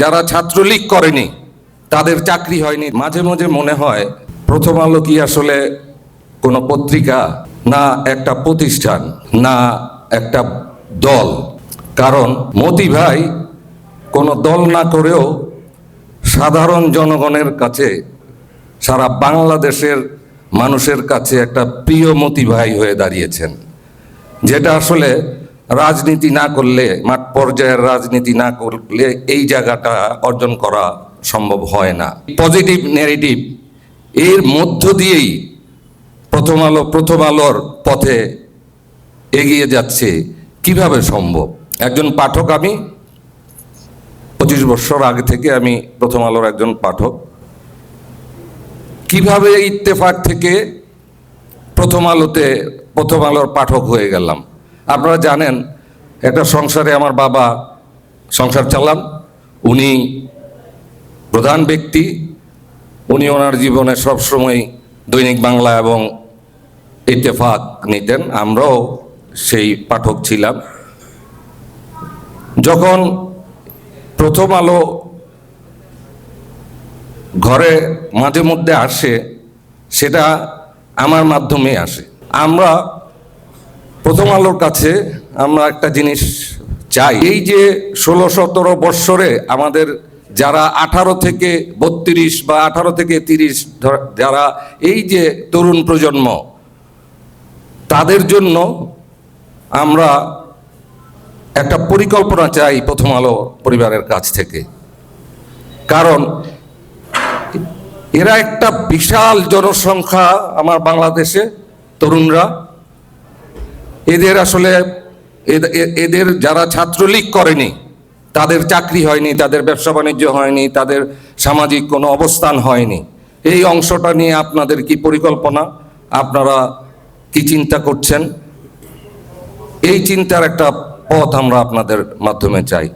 যারা ছাত্রলীগ করেনি, তাদের চাকরি হয়নি। মাঝে মাঝে মনে হয়, প্রথম আলো কি আসলে কোনো পত্রিকা না একটা প্রতিষ্ঠান না একটা দল? কারণ মতি ভাই কোনো দল না করেও সাধারণ জনগণের কাছে, সারা বাংলাদেশের মানুষের কাছে একটা প্রিয় মতি ভাই হয়ে দাঁড়িয়েছেন। যেটা আসলে রাজনীতি না করলে, মাঠ পর্যায়ের রাজনীতি না করলে এই জায়গাটা অর্জন করা সম্ভব হয় না। পজিটিভ নেগেটিভ এর মধ্য দিয়েই প্রথম আলো, প্রথম আলোর পথে এগিয়ে যাচ্ছে। কীভাবে সম্ভব? একজন পাঠক আমি, পঁচিশ বছর আগে থেকে আমি প্রথম আলোর একজন পাঠক। কীভাবে ইত্তেফাক থেকে প্রথম আলোতে, প্রথম আলোর পাঠক হয়ে গেলাম? আপনারা জানেন, একটা সংসারে আমার বাবা সংসার চালান। উনি প্রধান ব্যক্তি। উনি ওনার জীবনে সবসময় দৈনিক বাংলা এবং ইত্তেফাক নিতেন। আমরাও সেই পাঠক ছিলাম। যখন প্রথম আলো ঘরে মাঝে মধ্যে আসে, সেটা আমার মাধ্যমে আসে। আমরা প্রথম আলোর কাছে আমরা একটা জিনিস চাই। এই যে ষোলো সতেরো বৎসরে আমাদের যারা আঠারো থেকে বত্রিশ বা আঠারো থেকে তিরিশ যারা এই যে তরুণ প্রজন্ম, তাদের জন্য আমরা একটা পরিকল্পনা চাই প্রথম আলো পরিবারের কাছ থেকে। কারণ এরা একটা বিশাল জনসংখ্যা আমার বাংলাদেশে তরুণরা। এদের আসলে এদ- এদের যারা ছাত্রলীগ করেনি, তাদের চাকরি হয়নি, তাদের ব্যবসা বাণিজ্য হয়নি, তাদের সামাজিক কোনো অবস্থান হয়নি। এই অংশটা নিয়ে আপনাদের কি পরিকল্পনা? আপনারা কি চিন্তা করছেন? এই চিন্তার একটা পথ আমরা আপনাদের মাধ্যমে চাই।